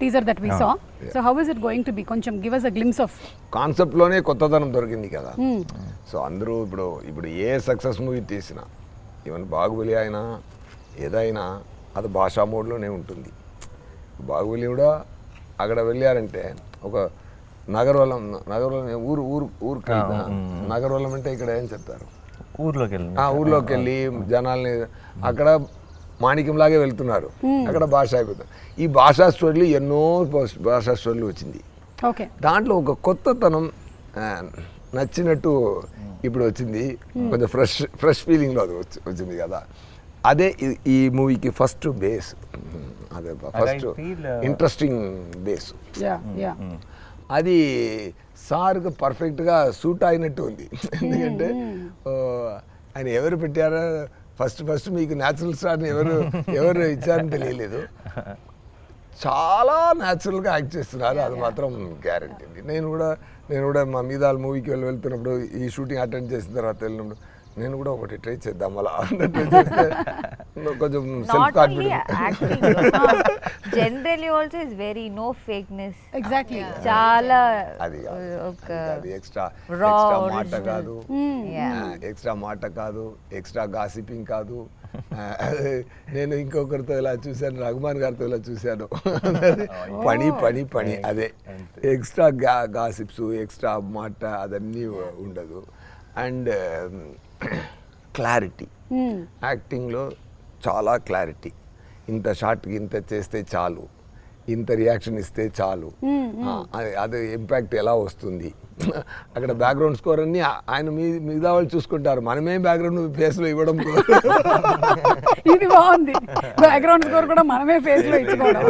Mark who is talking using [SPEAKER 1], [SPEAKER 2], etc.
[SPEAKER 1] teaser that we saw. So how is it going to be? Koncham give us a glimpse of.
[SPEAKER 2] కాన్సెప్ట్లోనే కొత్తదనం దొరికింది కదా. So అందరూ ఇప్పుడు ఇప్పుడు ఏ సక్సెస్ మూవీ తీసినా ఈవెన్ బాహుబలి అయినా ఏదైనా అది భాషా మోడ్లోనే ఉంటుంది. బాహుబలి కూడా అక్కడ వెళ్ళారంటే ఒక నగరవలం నగరవలం ఊరు ఊరు ఊరికి నగరవలం అంటే ఇక్కడ ఏం చెప్తారు?
[SPEAKER 3] ఊర్లోకి వెళ్ళి
[SPEAKER 2] ఆ ఊర్లోకి వెళ్ళి జనాల్ని అక్కడ మాణిక్యంలాగే వెళ్తున్నారు. అక్కడ భాష అయిపోతుంది ఈ భాషా స్టోరీలు ఎన్నో భాషా స్టోరీలు వచ్చింది.
[SPEAKER 1] Okay.
[SPEAKER 2] దాంట్లో ఒక కొత్తతనం ఆ, నచ్చినట్టు ఇప్పుడు వచ్చింది. కొంచెం ఫ్రెష్ ఫ్రెష్ ఫీలింగ్లో అది వచ్చి- వచ్చింది కదా. అదే ఈ- మూవీకి ఫస్ట్ బేస్. అదే first interesting base.
[SPEAKER 1] Yeah, yeah.
[SPEAKER 2] అది సార్కి పర్ఫెక్ట్గా సూట్ అయినట్టు ఉంది. ఎందుకంటే ఓ, ఆయన ఎవరు పెట్టారో ఫస్ట్ ఫస్ట్ మీకు న్యాచురల్ స్టార్ని ఎవరు ఎవరు ఇచ్చారని తెలియలేదు. చాలా న్యాచురల్గా యాక్ట్ చేస్తున్నారు. అది మాత్రం గ్యారంటీ నేను కూడా నేను కూడా మా మీద మూవీకి వెళ్ళి వెళ్తున్నప్పుడు ఈ షూటింగ్ అటెండ్ చేసిన తర్వాత వెళ్ళినప్పుడు నేను కూడా ఒకటి ట్రై చేద్దాం అలా అన్నట్టు చేస్తే కొంచెం self
[SPEAKER 4] acting, generally also is very no fakeness.
[SPEAKER 1] Exactly.
[SPEAKER 4] చాలా
[SPEAKER 2] అది అది ఎక్స్ట్రా
[SPEAKER 4] raw
[SPEAKER 2] ఎక్స్ట్రా మాట. కాదు. ఎక్స్ట్రా మాట కాదు ఎక్స్ట్రా గాసిపింగ్ కాదు. నేను ఇంకొకరితో ఇలా చూశాను రఘుమాన్ గారితో ఇలా చూశాను. పని పని పని అదే. ఎక్స్ట్రా గా గాసిప్స్ ఎక్స్ట్రా మాట అదన్నీ ఉండదు. అండ్ క్లారిటీ యాక్టింగ్లో చాలా క్లారిటీ ఇంత షార్ట్కి ఇంత చేస్తే చాలు. ఇంత రియాక్షన్ ఇస్తే చాలు. ఆ, అది- ఇంపాక్ట్ ఎలా వస్తుంది? అక్కడ బ్యాక్గ్రౌండ్ స్కోర్ అన్ని ఆయన మీ మిగతా వాళ్ళు చూసుకుంటారు. మనమే బ్యాక్గ్రౌండ్ ఫేస్లో ఇవ్వడం
[SPEAKER 1] ఇది బాగుంది. బ్యాక్గ్రౌండ్ స్కోర్ కూడా మనమే ఫేస్లో ఇచ్చుకోవడం.